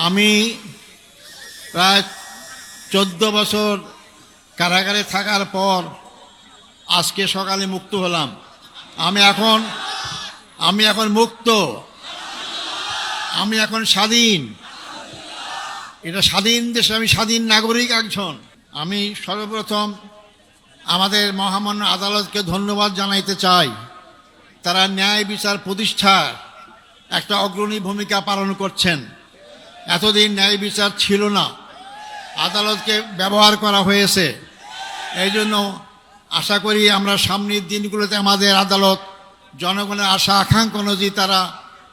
আমি প্রায় চোদ্দ বছর কারাগারে থাকার পর আজকে সকালে মুক্ত হলাম। আমি এখন আমি এখন মুক্ত। আমি এখন স্বাধীন। এটা স্বাধীন দেশে আমি স্বাধীন নাগরিক একজন। আমি সর্বপ্রথম আমাদের মহামান্য আদালতকে ধন্যবাদ জানাইতে চাই। তারা ন্যায় বিচার প্রতিষ্ঠার একটা অগ্রণী ভূমিকা পালন করছেন। এতদিন ন্যায় বিচার ছিল না। আদালতকে ব্যবহার করা হয়েছে। এই জন্য আশা করি আমরা সামনের দিনগুলোতে আমাদের আদালত জনগণের আশা, আকাঙ্ক্ষা অনুযায়ী তারা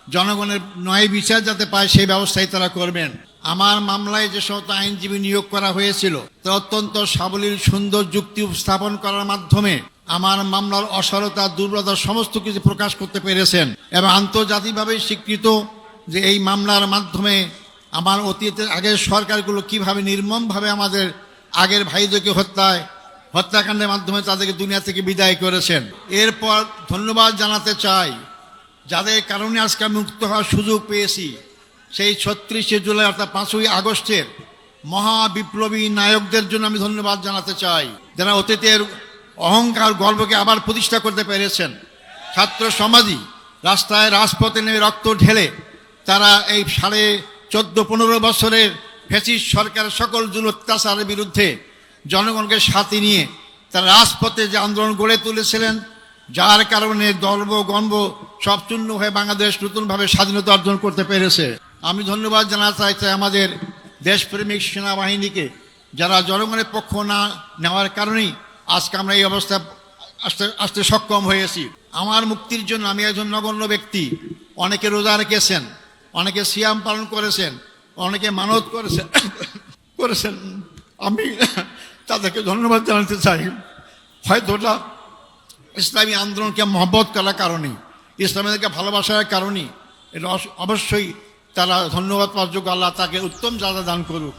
জনগণের ন্যায় বিচার যাতে পায় সেই ব্যবস্থাই তারা করবেন। আমার মামলায় যে সমস্ত আইনজীবী নিয়োগ করা হয়েছিল, তা অত্যন্ত সাবলীল, সুন্দর যুক্তি উপস্থাপন করার মাধ্যমে আমার মামলার অসারতা, দুর্বলতা সমস্ত কিছু প্রকাশ করতে পেরেছেন এবং আন্তর্জাতিকভাবে স্বীকৃত যে এই মামলার মাধ্যমে আমার অতীতের আগের সরকারগুলো কীভাবে নির্মমভাবে আমাদের আগের ভাইদেরকে হত্যায়, হত্যাকাণ্ডের মাধ্যমে তাদেরকে দুনিয়া থেকে বিদায় করেছেন। এরপর ধন্যবাদ জানাতে চাই, যাদের কারণে আজকে মুক্ত হওয়ার সুযোগ পেয়েছি। সেই ছত্রিশে জুলাই অর্থাৎ পাঁচই আগস্টের মহা বিপ্লবী নায়কদের জন্য আমি ধন্যবাদ জানাতে চাই, যারা অতীতের অহংকার গর্বকে আবার প্রতিষ্ঠা করতে পেরেছেন। ছাত্র সমাজই রাস্তায় রাজপথে নেমে রক্ত ঢেলে তারা এই সাড়ে চোদ্দ পনেরো বছরের ফেসিস সরকারের সকল জুল অত্যাচারের বিরুদ্ধে জনগণকে সাথে নিয়ে তারা রাজপথে যে আন্দোলন গড়ে তুলেছিলেন, যার কারণে গর্ব গর্ব সব চূর্ণ হয়ে বাংলাদেশ নতুনভাবে স্বাধীনতা অর্জন করতে পেরেছে। আমি ধন্যবাদ জানাতে চাই আমাদের দেশপ্রেমিক সেনাবাহিনীকে, যারা জনগণের পক্ষ না নেওয়ার কারণেই আজকে আমরা এই অবস্থা আসতে আসতে সক্ষম হয়েছি। আমার মুক্তির জন্য আমি একজন নগণ্য ব্যক্তি, অনেকে রোজা রেখেছেন অনেকে সিয়াম পালন করেছেন, অনেকে মানত করেছেন করেছেন। আমি তাদেরকে ধন্যবাদ জানাতে চাই। হয়তো ওটা ইসলামী আন্দোলনকে মহব্বত করার কারণে, ইসলামীদেরকে ভালোবাসার কারণে, এটা অবশ্যই তারা ধন্যবাদ পাওয়ার যোগ্য আল্লাহ তাকে উত্তম জাদা দান করুক।